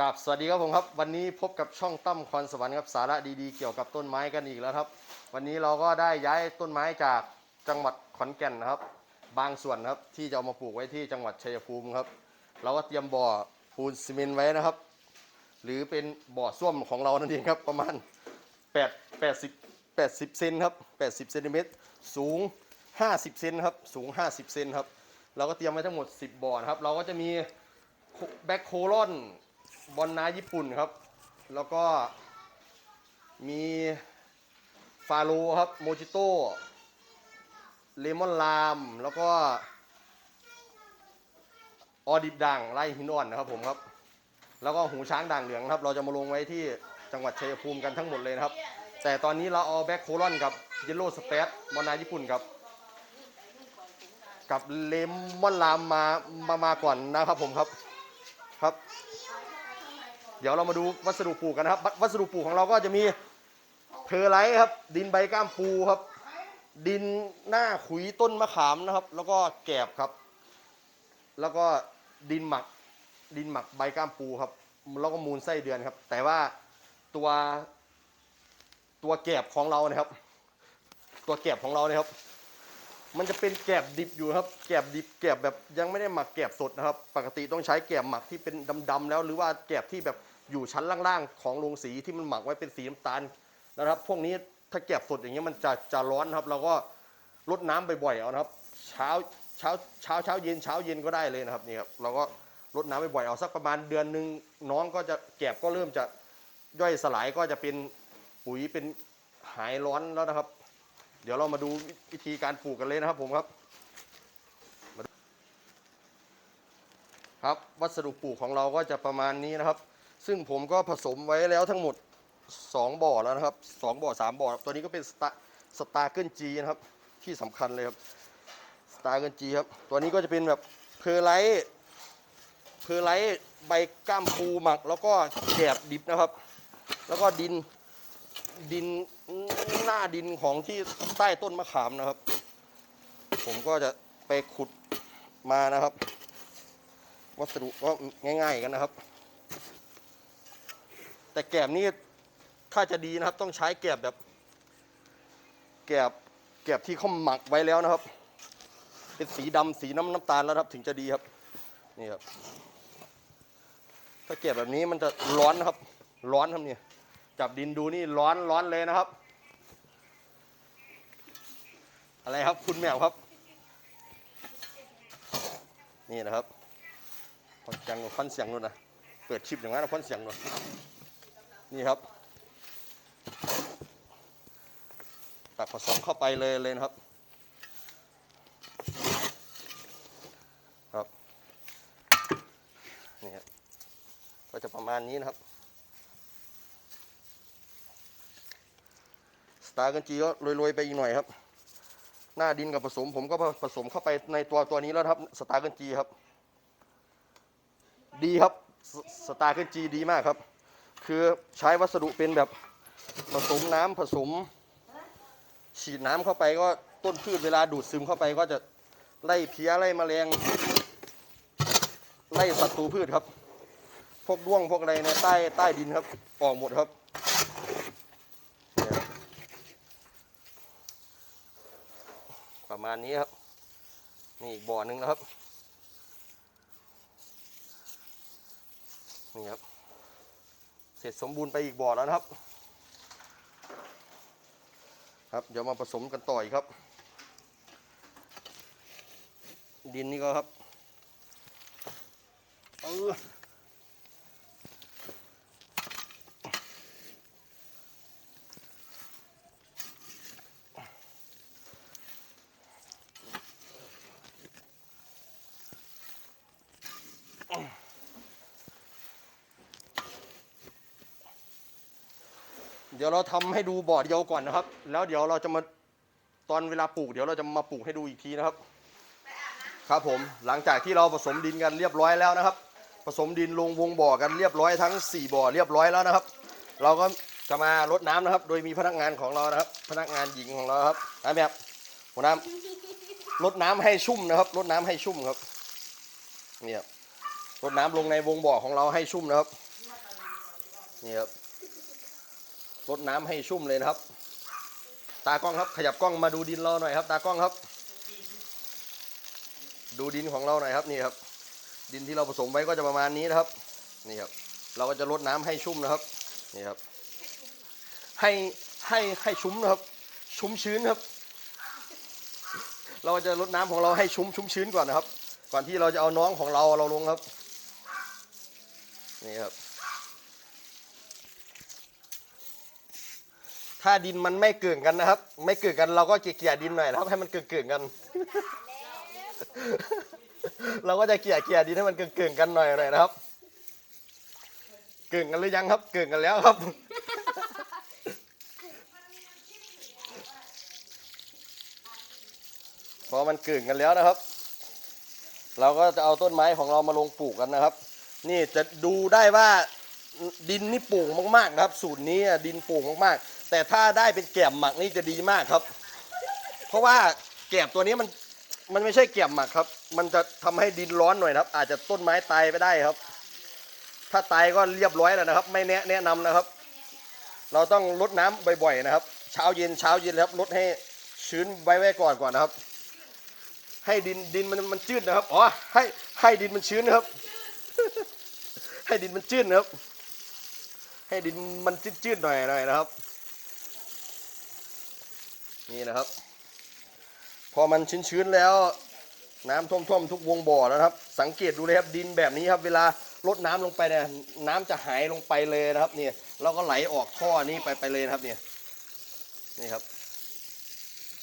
กับสวัสดีครับผมครับ วันนี้พบกับช่องตั้มคอนสวรรค์ครับสาระดีๆ เกี่ยวกับต้นไม้กันอีกแล้วครับ วันนี้เราก็ได้ย้ายต้นไม้จากจังหวัดขอนแก่นนะครับ บางส่วนครับที่จะเอามาปลูกไว้ที่จังหวัดชัยภูมิครับ เราก็เตรียมบ่อปูนซีเมนต์ไว้นะครับ หรือเป็นบ่อส้วมของเรานั่นเองครับประมาณ8 80 80เซนครับ80เซนติเมตรสูง 50เซนครับสูง 50เซนครับเราก็เตรียมไว้ทั้งหมด 10บ่อนะครับเราก็จะมีแบ็คโคลอน บอลน้าญี่ปุ่นครับ แล้วก็มีฟาโลครับโมจิโต้เลมอนลาม แล้วก็ ออดิบด่างไล่หินอ่อนนะครับผมครับ แล้วก็หูช้างด่างเหลืองครับ เราจะมาลงไว้ที่จังหวัดชัยภูมิกันทั้งหมดเลยนะครับ แต่ตอนนี้เราเอาแบ็คโคลอนกับเยลโล่สเปซบอลนาญี่ปุ่นกับ กับเลมอนลามมามามาก่อนนะครับผมครับ เดี๋ยวเรามาดูวัสดุปลูกกันนะครับ วัสดุปลูกของเราก็จะมีเพอร์ไลท์ครับ ดินใบก้ามปูครับ ดินหน้าขุยต้นมะขามนะครับ แล้วก็แกบครับ แล้วก็ดินหมักดินหมักใบก้ามปูครับแล้วก็มูลไส้เดือนครับ แต่ว่าตัวตัวแกบของเรานะครับ ตัวแกบของเราเนี่ยครับ มันจะเป็นแกบดิบอยู่ครับ แกบดิบแกบแบบยังไม่ได้หมักแกบสดนะครับ ปกติต้องใช้แกบหมักที่เป็นดำๆแล้ว หรือว่าแกบที่แบบ อยู่ชั้นล่างๆของโรงสีที่มันหมักไว้เป็นสีน้ำตาลนะครับ พวกนี้ถ้าแกบสดอย่างเงี้ยมันจะจะร้อนครับ เราก็ลดน้ำบ่อยๆเอานะครับ เช้าเช้าเช้าเช้าเย็นเช้าเย็นก็ได้เลยนะครับนี่ครับเราก็ลดน้ำบ่อยๆเอาสักประมาณเดือนหนึ่งน้องก็จะแกบก็เริ่มจะย่อยสลายก็จะเป็นปุ๋ยเป็นหายร้อนแล้วนะครับ เดี๋ยวเรามาดูวิธีการปลูกกันเลยนะครับผมครับ ครับวัสดุปลูกของเราก็จะประมาณนี้นะครับ ซึ่งผมก็ผสมไว้แล้วทั้งหมด 2 บ่อแล้วนะครับ 2 บ่อ 3 บ่อครับตัวนี้ก็เป็นสตาสตาร์เกิลจีนะครับ ที่สำคัญเลยครับสตาร์เกิลจีครับ ตัวนี้ก็จะเป็นแบบเพอร์ไลท์เพอร์ไลท์ใบก้ามปูหมัก แล้วก็แกบดิบนะครับ แล้วก็ดินดินหน้าดินของที่ใต้ต้นมะขามนะครับ ผมก็จะไปขุดมานะครับ วัสดุก็ง่ายๆกันนะครับ แต่แกบนี่ถ้าจะดีนะครับ ต้องใช้แกบแบบ แกบแกบที่เขาหมักไว้แล้วนะครับ เป็นสีดำสีน้ำน้ำตาลแล้วครับ ถึงจะดีครับ นี่ครับ ถ้าแกบแบบนี้มันจะร้อนนะครับ ร้อนครับเนี่ยจับดินดูนี่ร้อนร้อนเลยนะครับ อะไรครับคุณแมวครับ นี่นะครับฟังเสียงหน่อยฟันเสียงหน่อยนะเปิดชิปอย่างนั้นนะฟันเสียงหน่อย นี่ครับ ตักผสมเข้าไปเลยเลยนะครับ ครับ นี่ครับ ก็จะประมาณนี้นะครับ สตาร์กันจีก็โรยๆไปอีกหน่อยครับ หน้าดินกับผสมผมก็ผสมเข้าไปในตัวตัวนี้แล้วครับ สตาร์กันจีครับ ดีครับสสตาร์กันจีดีมากครับ คือใช้วัสดุเป็นแบบผสมน้ำผสม ฉีดน้ำเข้าไปก็ต้นพืชเวลาดูดซึมเข้าไปก็จะไล่เพี้ยไล่แมลงไล่ศัตรูพืชครับ พวกด้วงพวกอะไรในใต้ใต้ดินครับ ออกหมดครับ ประมาณนี้ครับนี่อีกบ่อหนึ่งนะครับนี่ครับ เสร็จสมบูรณ์ไปอีกบ่อแล้วนะครับ ครับเดี๋ยวมาผสมกันต่ออีกครับ ดินนี่ก็ครับเออ ยวเราทำให้ดูบ่อเดียวก่อนนะครับ แล้วเดี๋ยวเราจะมาตอนเวลาปลูก เดี๋ยวเราจะมาปลูกให้ดูอีกทีนะครับ ครับผมหลังจากที่เราผสมดินกันเรียบร้อยแล้วนะครับ ผสมดินลงวงบ่อกันเรียบร้อยทั้ง 4 บ่อเรียบร้อยแล้วนะครับ เราก็จะมารดน้ำนะครับ โดยมีพนักงานของเรานะครับ พนักงานหญิงของเราครับนะแบบหัวน้ำรดน้ำให้ชุ่มนะครับรดน้ำให้ชุ่มครับเนี่ยรดน้ำลงในวงบ่อของเราให้ชุ่มนะครับนี่ครับ รดน้ำให้ชุ่มเลยนะครับ ตากล้องครับขยับกล้องมาดูดินเราหน่อยครับ ตากล้องครับ ดูดินของเราหน่อยครับนี่ครับ ดินที่เราผสมไว้ก็จะประมาณนี้นะครับนี่ครับ เราก็จะรดน้ำให้ชุ่มนะครับนี่ครับ ให้ให้ให้ชุ่มนะครับ ชุ่มชื้นครับ เราจะรดน้ำของเราให้ชุ่มชุ่มชื้นก่อนนะครับ ก่อนที่เราจะเอาน้องของเราเราลงครับนี่ครับ ถ้าดินมันไม่เกินกันนะครับ ไม่เกินกันเราก็เกลี่ยดินหน่อยนะครับ ให้มันเกินเกินกัน เราก็จะเกลี่ยเกลี่ยดินให้มันเกินเกินกันหน่อยหน่อยนะครับ เกินกันหรือยังครับเกินกันแล้วครับพอมันเกินกันแล้วนะครับ เราก็จะเอาต้นไม้ของเรามาลงปลูกกันนะครับ นี่จะดูได้ว่าดินนี่โป่งมากๆนะครับ สูตรนี้ดินโป่งมากๆ แต่ถ้าได้เป็นแกลบหมักนี่จะดีมากครับ เพราะว่าแกลบตัวนี้มันมันไม่ใช่แกลบหมักครับ มันจะทำให้ดินร้อนหน่อยครับ อาจจะต้นไม้ตายไปได้ครับ ถ้าตายก็เรียบร้อยแล้วนะครับ ไม่แนะแนะนำนะครับ เราต้องรดน้ำบ่อยๆนะครับ เช้าเย็นเช้าเย็นครับรดให้ชื้นไว้ไว้ก่อนก่อนนะครับ ให้ดินดินมันมันจืดนนะครับอ๋อให้ให้ดินมันชื้นนะครับ ให้ดินมันจืดนนะครับ ให้ดินมันจืดๆหน่อยหน่อยนะครับ นี่นะครับ พอมันชื้นๆแล้วน้ำท่วมๆทุกวงบ่อแล้วนะครับ สังเกตดูเลยครับดินแบบนี้ครับเวลารดน้ำลงไปเนี่ยน้ำจะหายลงไปเลยนะครับเนี่ยเราก็ไหลออกท่อนี้ไปไปเลยนะครับเนี่ยนี่ครับ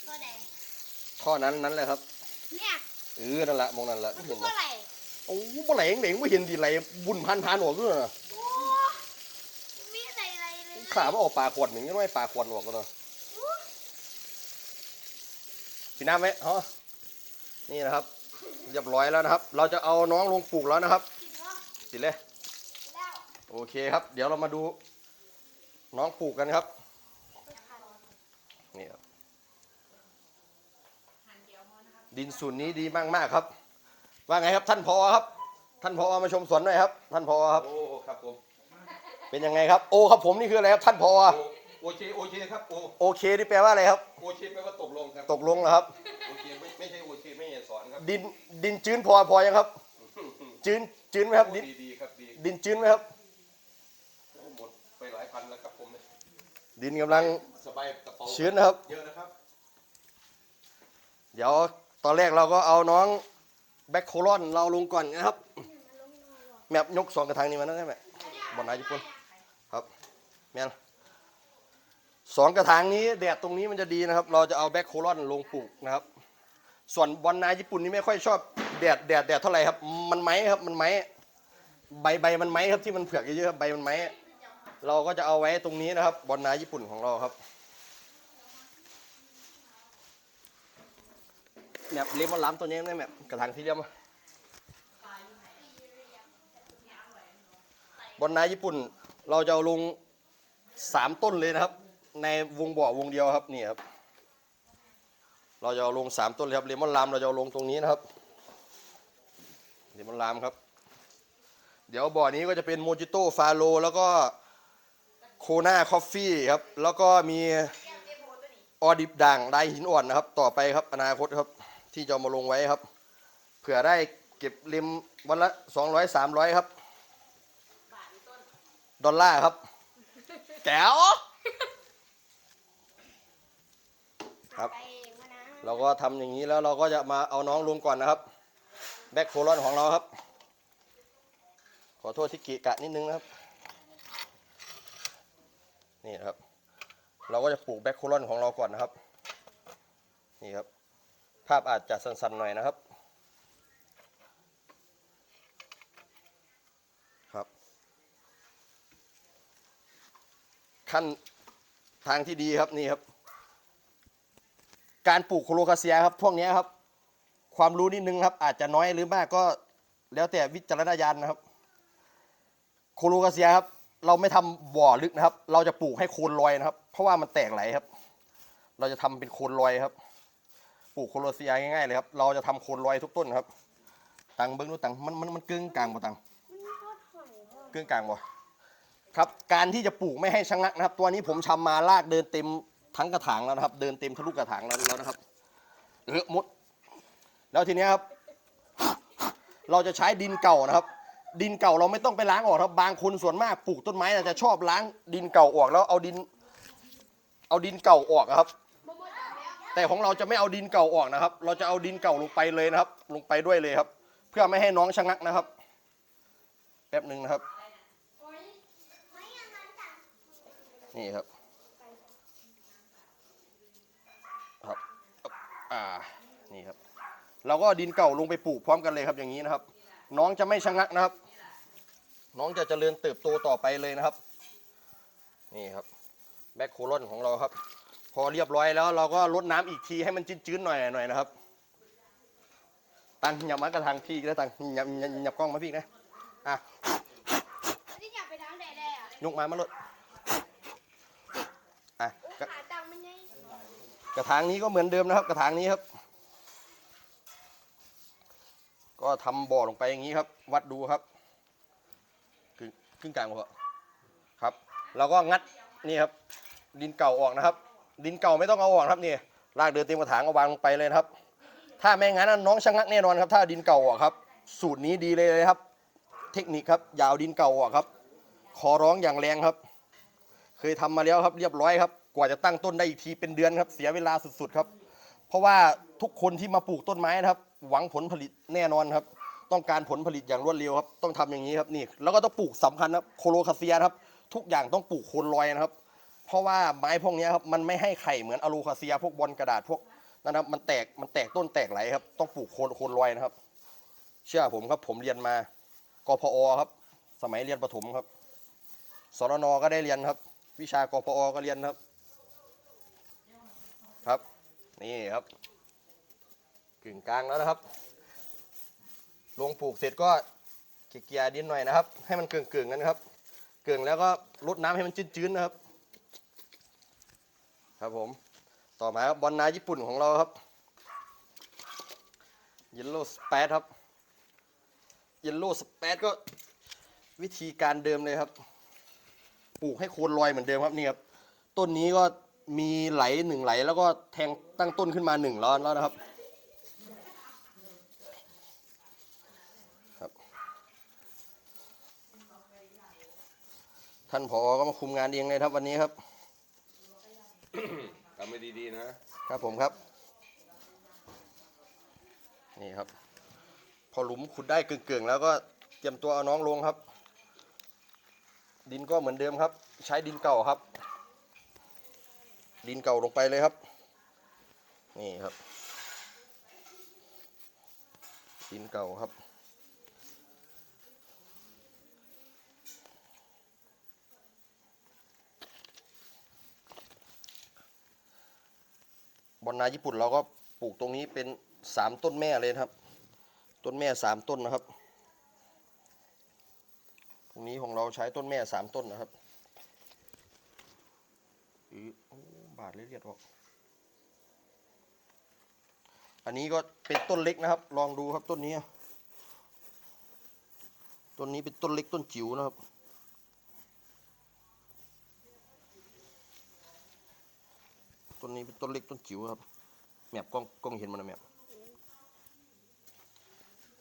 ก็ได้ท่อนั้นนั้นเลยครับเนี่ยเออนั่นแหละมองนั่นแหละมันเห็คืนอไหมว่าอะไรโอ้บ่ไหลเองเด็กไม่เห็นดีไหลบุญพันพันออกด้วยนะโอ้มีอะไรอะไรเลยขาว่าออกปลาขวดหนึ่งยังไม่ปลาขวดออกกันเนาะ พี่น้ำไหมฮะนี่นะครับ เรียบร้อยแล้วนะครับ เราจะเอาน้องลงปลูกแล้วนะครับติดเลยแล้วโอเคครับ เดี๋ยวเรามาดู น้องปลูกกันครับนี่ครับดินสูตรนี้ดีมากๆครับ ว่าไงครับท่านพอครับ ท่านพอมาชมสวนหน่อยครับ ท่านพอครับโอ้ครับผมเป็นยังไงครับ โอครับผมนี่คืออะไรครับท่านพอโอ โอเคโอเคครับโอโอเคนี่แปลว่าอะไรครับ โอเคแปลว่าตกลงครับตกลงแล้วครับ โอเคไม่ไม่ใช่โอเคไม่ใช่สอนครับดินดินชื้นพอพอยังครับ ชื้นชื้นไหมครับดินดีดีครับดีดินชื้นไหมครับโอ้หมดไปหลายพันแล้วครับผมเนี่ยดินกำลังสบายกระเป๋าชื้นนะครับ เยอะนะครับ เดี๋ยวตอนแรกเราก็เอาน้องแบ็คโคลอนเราลงก่อนนะครับแมบยกสองกระถางนี้มาได้ไหมบนนาญี่ปุ่นครับแมน สองกระถางนี้แดดตรงนี้มันจะดีนะครับ เราจะเอาแบ็คโคลอนลงปลูกนะครับ ส่วนบอลนาญี่ปุ่นนี่ไม่ค่อยชอบแดดแดดแดดเท่าไหร่ครับ มันไม้ครับมันไม้ใบใบมันไม้ครับที่มันเผือกเยอะๆครับใบมันไม้เราก็จะเอาไว้ตรงนี้นะครับ บอลนาญี่ปุ่นของเราครับแบบเลี้ยงมันล้ำตัวนี้ได้แบบกระถางที่เลี้ยงมาบอลนาญี่ปุ่น เราจะเอาลงสามต้นเลยนะครับ ในวงบ่อวงเดียวครับนี่ครับ เราจะเอาลงสามต้นเลยครับเลมอนลามเราจะเอาลงตรงนี้นะครับเลมอนลามครับ เดี๋ยวบ่อนี้ก็จะเป็นโมจิโต้ฟาโลแล้วก็โคนาคอฟฟี่ครับ แล้วก็มีออดิบด่างได้หินอ่อนนะครับ ต่อไปครับอนาคตครับ ที่จะเอามาลงไว้ครับ เผื่อได้เก็บริมวันละสองร้อยสามร้อยครับ ดอลลาร์ครับแก้ว ครับไปเองวะนะเราก็ทำอย่างนี้แล้วเราก็จะมาเอาน้องลงก่อนนะครับ แบ็คโคลอนของเราครับ ขอโทษที่กิกะนิดนึงนะครับ นี่นะครับ เราก็จะปลูกแบ็คโคลอนของเราก่อนนะครับ นี่ครับ ภาพอาจจะสั้นๆหน่อยนะครับครับขั้นทางที่ดีครับนี่ครับ การปลูกโคโลคาเซียครับพวกนี้ครับ ความรู้นิดนึงครับ อาจจะน้อยหรือมากก็แล้วแต่วิจารณญาณนะครับ โคโลคาเซียครับ เราไม่ทำบ่อลึกนะครับ เราจะปลูกให้โคนลอยนะครับ เพราะว่ามันแตกไหลครับ เราจะทำเป็นโคนลอยครับ ปลูกโคโลคาเซียง่ายๆเลยครับ เราจะทำโคนลอยทุกต้นครับ ตังเบิ้งดูตังมันมันมันกึ่งกลางบ่ตังกึ่งกลางบ่ครับ การที่จะปลูกไม่ให้ชะงักนะครับ ตัวนี้ผมชำมาลากเดินเต็ม ทั้งกระถางแล้วนะครับ เดินเต็มทะลุกระถางแล้วนะครับเออมด แล้วทีนี้ครับ เราจะใช้ดินเก่านะครับ ดินเก่าเราไม่ต้องไปล้างออกครับ บางคนส่วนมากปลูกต้นไม้จะชอบล้างดินเก่าออกแล้วเอาดิน เอาดินเก่าออกครับ แต่ของเราจะไม่เอาดินเก่าออกนะครับ เราจะเอาดินเก่าลงไปเลยนะครับ ลงไปด้วยเลยครับ เพื่อไม่ให้น้องชะงักนะครับ แป๊บหนึ่งนะครับ นี่ครับ อ่านี่ครับเราก็เอาดินเก่าลงไปปลูกพร้อมกันเลยครับอย่างนี้นะครับ น้องจะไม่ชะงักนะครับ น้องจะเจริญเติบโตต่อไปเลยนะครับ นี่ครับแบคโคลอนของเราครับ พอเรียบร้อยแล้วเราก็ลดน้ำอีกทีให้มันจืดๆหน่อยหน่อยนะครับ ตังหยับมากระทางพี่ก็ได้ตังหยับหยับหยับกล้องมาพี่นะอะที่อยากไปทางแดดๆอะยกมามาลดอะกระ หาตังค์มันไง กระถางนี้ก็เหมือนเดิมนะครับ กระถางนี้ครับ ก็ทำบ่อลงไปอย่างนี้ครับ วัดดูครับครึ่งครึ่งกลางหัวครับแล้วก็งัดนี่ครับ ดินเก่าออกนะครับ ดินเก่าไม่ต้องเอาออกครับนี่ลากเดินเต็มกระถางเอาวางลงไปเลยครับถ้าไม่งั้นน้องชะงักแน่นอนครับ ถ้าดินเก่าออกครับ สูตรนี้ดีเลยครับ เทคนิคครับ ยาวดินเก่าออกครับ ขอร้องอย่างแรงครับ เคยทำมาแล้วครับ เรียบร้อยครับ กว่าจะตั้งต้นได้อีกทีเป็นเดือนครับ เสียเวลาสุดๆครับ เพราะว่าทุกคนที่มาปลูกต้นไม้นะครับ หวังผลผลิตแน่นอนครับ ต้องการผลผลิตอย่างรวดเร็วครับต้องทำอย่างนี้ครับนี่ แล้วก็ต้องปลูกสำคัญครับโคโลคาเซียครับ ทุกอย่างต้องปลูกโคนลอยนะครับ เพราะว่าไม้พวกนี้ครับมันไม่ให้ไข่เหมือนอะลูคาเซีย พวกบอลกระดาษพวกนั้นครับมันแตกมันแตกต้นแตกไหลครับ ต้องปลูกโคนโคนลอยนะครับ เชื่อผมครับผมเรียนมากพอครับ สมัยเรียนประถมครับสรนก็ได้เรียนครับ วิชากพอก็เรียนครับ ครับ นี่ครับกึ่งกลางแล้วนะครับ ลงปลูกเสร็จก็เกลี่ยดินหน่อยนะครับ ให้มันเกลื่องๆกันครับ เกลื่องแล้วก็ลดน้ำให้มันจืดๆนะครับ ครับผม ต่อมาครับบอลนาญี่ปุ่นของเราครับ Yellow Spade ครับ Yellow Spade ก็วิธีการเดิมเลยครับ ปลูกให้โคนลอยเหมือนเดิมครับนี่ครับ ต้นนี้ก็ มีไหลหนึ่งไหลแล้วก็แทงตั้งต้นขึ้นมาหนึ่งแล้วแล้วนะครับครับ ท่านผอก็มาคุมงานเองเลยครับวันนี้ครับทำให้ดีๆนะ ครับผมครับ นี่ครับ พอหลุมขุดได้เกลื่องๆ แล้วก็เตรียมตัวเอาน้องลงครับ ดินก็เหมือนเดิมครับ ใช้ดินเก่าครับ ดินเก่าลงไปเลยครับ นี่ครับ ดินเก่าครับ บอนนาญี่ปุ่นเราก็ปลูกตรงนี้เป็นสามต้นแม่เลยครับ ต้นแม่สามต้นนะครับ ตรงนี้ของเราใช้ต้นแม่สามต้นนะครับอือโอ้ บาดเลยเลียดออก อันนี้ก็เป็นต้นเล็กนะครับ ลองดูครับต้นนี้ ต้นนี้เป็นต้นเล็กต้นจิ๋วนะครับ ต้นนี้เป็นต้นเล็กต้นจิ๋วครับ แมบกล้องกล้องเห็นมันนะแมบ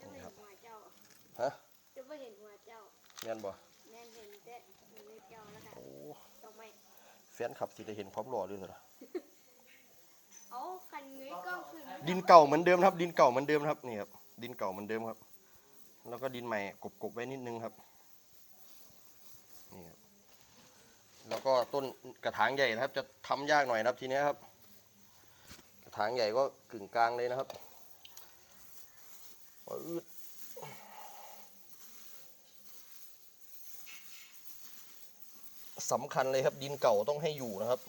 จะไม่เห็นหัวเจ้าฮะจะไม่เห็นหัวเจ้าแม่นบ่แม่นเห็นแต่มือเจ้าแล้วกันโอ้ต้องไม่ แฟนขับสิได้เห็นความหล่อด้วยเหรอเอาคันเงยกล้องขึ้นดินเก่าเหมือนเดิมครับ ดินเก่าเหมือนเดิมครับนี่ครับดินเก่าเหมือนเดิมครับ แล้วก็ดินใหม่กบๆไว้นิดนึงครับนี่ครับแล้วก็ต้นกระถางใหญ่นะครับ จะทำยากหน่อยนะครับทีเนี้ยครับ กระถางใหญ่ก็กึ่งกลางเลยนะครับปื๊ด สำคัญเลยครับดินเก่าต้องให้อยู่นะครับ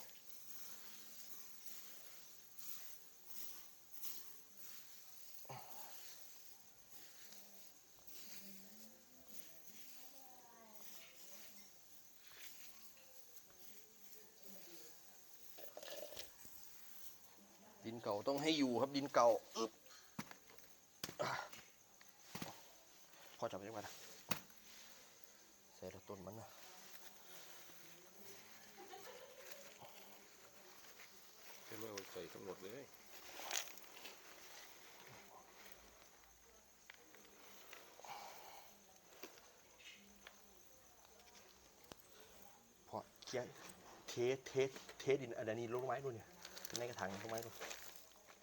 ดินเก่าต้องให้อยู่ครับดินเก่าอึ๊บอะพอจับยังไงนะใส่ละต้นมันนะ ส่ทั้งหมดเลยพอเคียร์เทสเทสเทสดินอันนี้ลงไม้ดูเนี่ยในกระถางลงไม้ดู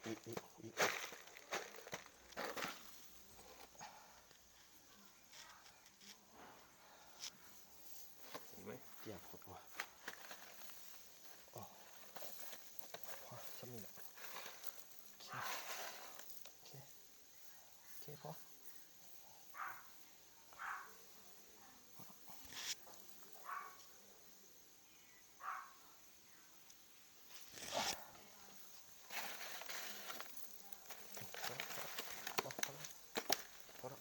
อีกอีกอีก เห็นไหม เตี้ยโคตรว่ะอ๋อพอซ้ำนี่แหละโอเคโอเคโอเคพอ พอพอแล้วพอแล้ว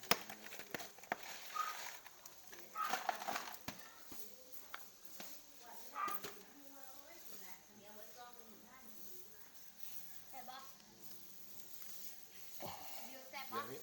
แซ่บปะบิวแซ่บ เดี๋ย ปะ วนี้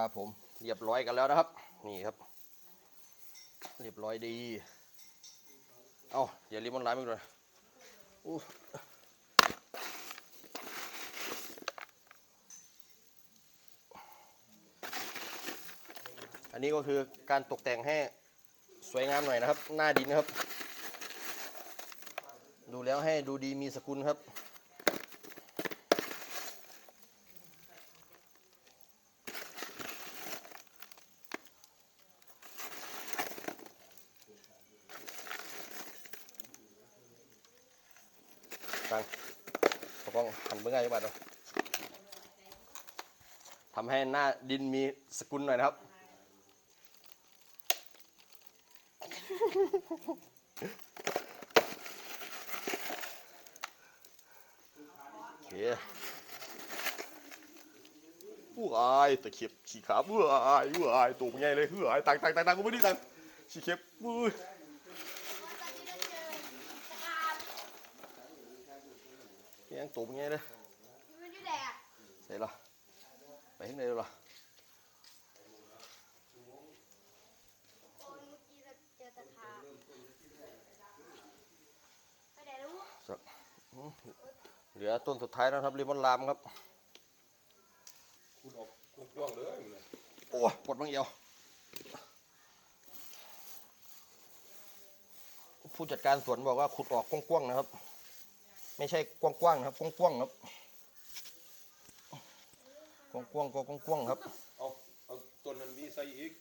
ครับผมเรียบร้อยกันแล้วนะครับ นี่ครับ เรียบร้อยดี เอาอย่ารีบมันไลน์มาเลยอู้อันนี้ก็คือการตกแต่งให้สวยงามหน่อยนะครับ หน้าดินนะครับ ดูแล้วให้ดูดีมีสกุลครับ ตังปกป้องหันเบื้องไงบ้างเนาะทำให้หน้าดินมีสกุลหน่อยนะครับ โอเคอู้อายตะเข็บขี่ขาอู้อายอู้อายตัวเป็นไงเลยอู้อายตังตังตังตังกูไม่ได้ตังขี่เข็บอู้ยยังตัวเป็นไงเลย มันไม่ได้แดก ใส่ละไป ข้างในเลยล่ะโอ้ยเมื่อกี้เราเจอตะขาบไปไหนรู้สักอืมเหลือต้นสุดท้ายแล้วครับริมอนลามครับคุณออกกว้างๆเลยมึงน่ะโอ้ปวดบางเอวผู้จัดการสวนบอกว่าขุดออกกว้างๆนะครับ ไม่ใช่กว้างๆนะครับกว้างๆครับ กว้างๆก็กว้างๆครับเอาเอาต้นนั้นมีใส่อีก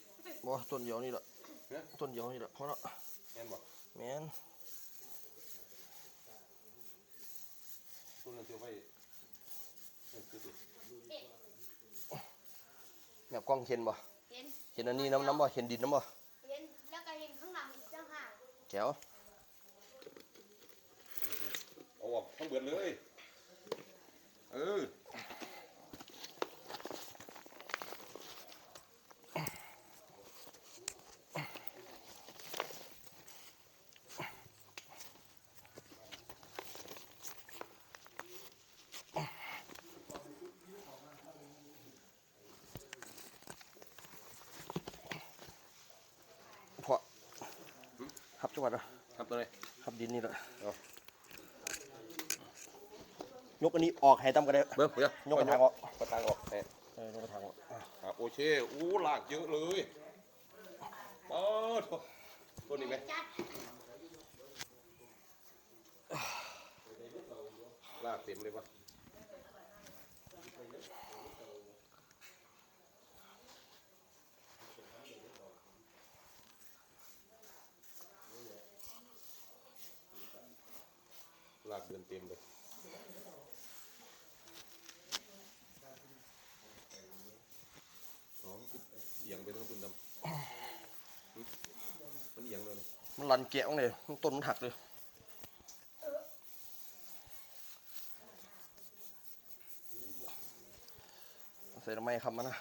บ่ต้นเดียวนี่แหละเนี่ยต้นเดียวนี่แหละเพราะละแม่นบอกแม่นต้นนั้นจะไว้เออคือสิเอ๊ะแบบกล้องเห็นบ่เห็นเห็นอันนี้น้ำน้ำบ่เห็นดินน้ำบ่เห็นแล้วก็เห็นข้างหลังอีกต่างหากแจ๋วเอาออกทั้งเบิดเลย เออ ครับจังหวัดนะครับตัวไหนครับดินนี่แหละเอายกอันนี้ออกให้ตั้มก็ได้เบิ้งเดี๋ยวยกกระถางออกกระถางออกแต่เออยกกระถางออกอะครับโอเคอู้ลากเยอะเลยป๊าดต้นนี้ไหมจัดลากเต็มเลยวะ มันลันแกะเลยต้นมันหักเลยใส่ทำไมครับมันนะ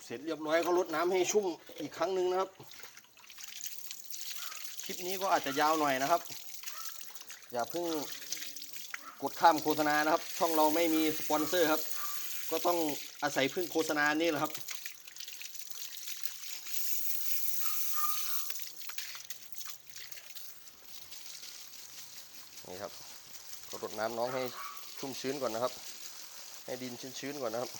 กเสร็จเรียบร้อยก็รดน้ำให้ชุ่มอีกครั้งหนึ่งนะครับ คลิปนี้ก็อาจจะยาวหน่อยนะครับ อย่าเพิ่งกดข้ามโฆษณานะครับ ช่องเราไม่มีสปอนเซอร์ครับ ก็ต้องอาศัยพึ่งโฆษณานี่แหละครับ นี่ครับก็รดน้ำน้องให้ชุ่มชื้นก่อนนะครับ ให้ดินชื้นๆก่อนนะครับ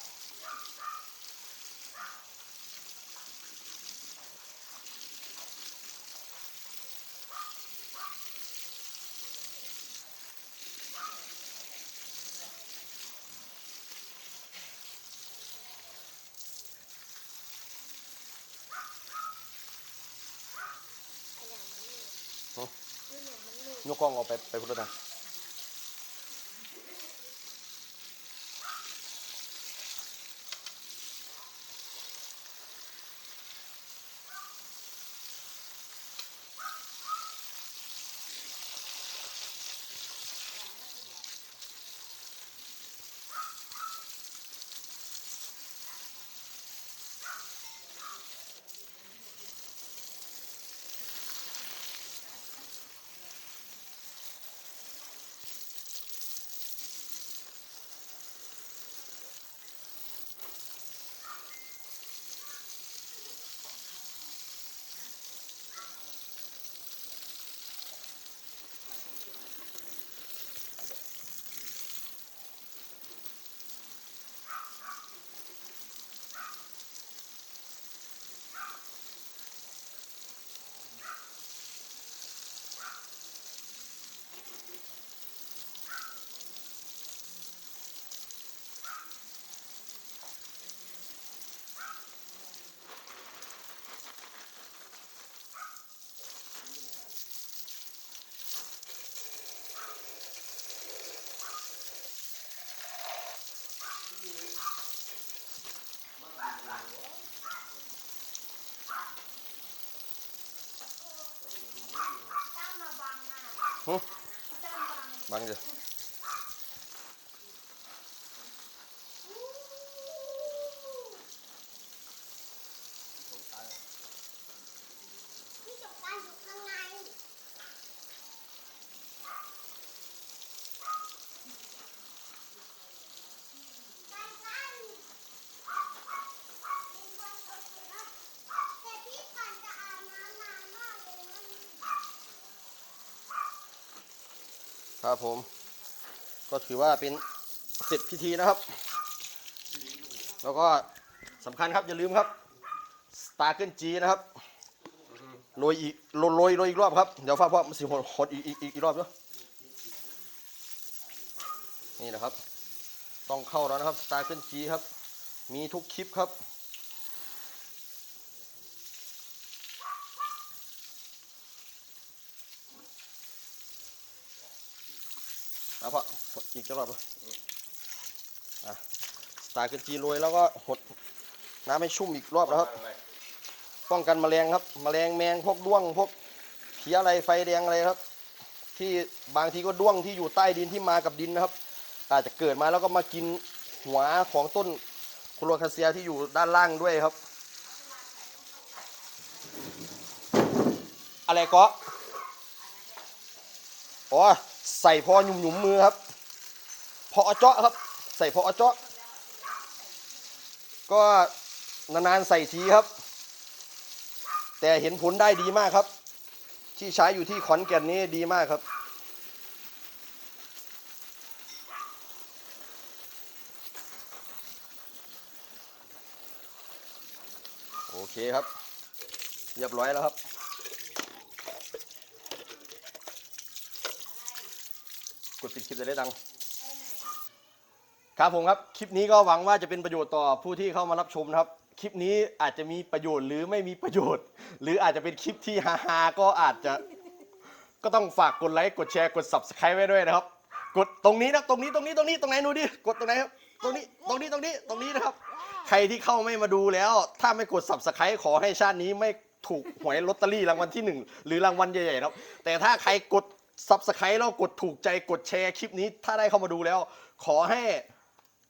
ขนาดมันเลย ฮะ ขนาดมันเลย ยกกล้องออก ไปไปพุทธทาส อะหึ จ้างบัง บังเดี๋ยว พี่จบการอยู่ข้างในไปกันแต่พี่ก่อนจะอาบน้ำนานมากเลยมัน ครับผม ก็ถือว่าเป็นเสร็จพิธีนะครับ แล้วก็สำคัญครับอย่าลืมครับสตาร์เกิลจีนะครับโรยอีกโรยโรยโรยอีกรอบครับ เดี๋ยวฟ้าพ่อมันสิหดหดอีกอีกอีกอีกรอบเนาะนี่นะครับ ต้องเข้าแล้วนะครับสตาร์เกิลจีครับ มีทุกคลิปครับ นะพ่ออีกจรอบป่ะอะตาร์เกินจีโรยแล้วก็หดน้ำให้ชุ่มอีกรอบนะครับ ป้องกันแมลงครับ แมลงแมงพวกด้วงพวกเพี้ยอะไรไฟแดงอะไรครับ ที่บางทีก็ด้วงที่อยู่ใต้ดินที่มากับดินนะครับ อาจจะเกิดมาแล้วก็มากินหัวของต้นโคโลคาเซียที่อยู่ด้านล่างด้วยครับ อะไรก็อ๋อ ใส่พอหยุ่มหยุมๆมือครับ พอเจาะครับ ใส่พอเจาะ ก็นานๆใส่ทีครับ แต่เห็นผลได้ดีมากครับ ที่ใช้อยู่ที่ขอนแก่นนี้ดีมากครับ โอเคครับ เรียบร้อยแล้วครับ กดปิดคลิปจะได้ดังครับผมครับ คลิปนี้ก็หวังว่าจะเป็นประโยชน์ต่อผู้ที่เข้ามารับชมนะครับ คลิปนี้อาจจะมีประโยชน์หรือไม่มีประโยชน์ หรืออาจจะเป็นคลิปที่ฮาๆก็อาจจะ ก็ต้องฝากกดไลค์กดแชร์กด subscribe ไว้ด้วยนะครับ กดตรงนี้นะตรงนี้ตรงนี้ตรงนี้ตรงไหนดูดิกดตรงไหนครับตรงนี้ตรงนี้ตรงนี้ตรงนี้นะครับ ใครที่เข้าไม่มาดูแล้ว ถ้าไม่กด subscribe ขอให้ชาตินี้ไม่ถูกหวยลอตเตอรี่รางวัลที่หนึ่งหรือรางวัลใหญ่ๆนะครับ แต่ถ้าใครกด subscribe แล้วกดถูกใจกดแชร์คลิปนี้ถ้าได้เข้ามาดูแล้ว ขอให้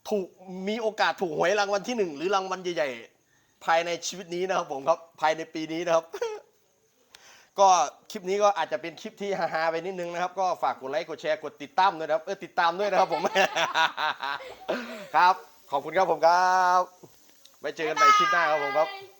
ถูกมีโอกาสถูกหวยรางวัลที่หนึ่งหรือรางวัลใหญ่ๆ ภายในชีวิตนี้นะครับผมครับภายในปีนี้นะครับ ก็คลิปนี้ก็อาจจะเป็นคลิปที่ฮาๆไปนิดนึงนะครับ ก็ฝากกดไลค์กดแชร์กดติดตามด้วยนะครับเออติดตามด้วยนะครับผม ครับ ขอบคุณครับผมครับไว้เจอกันใหม่คลิปหน้าครับผมครับ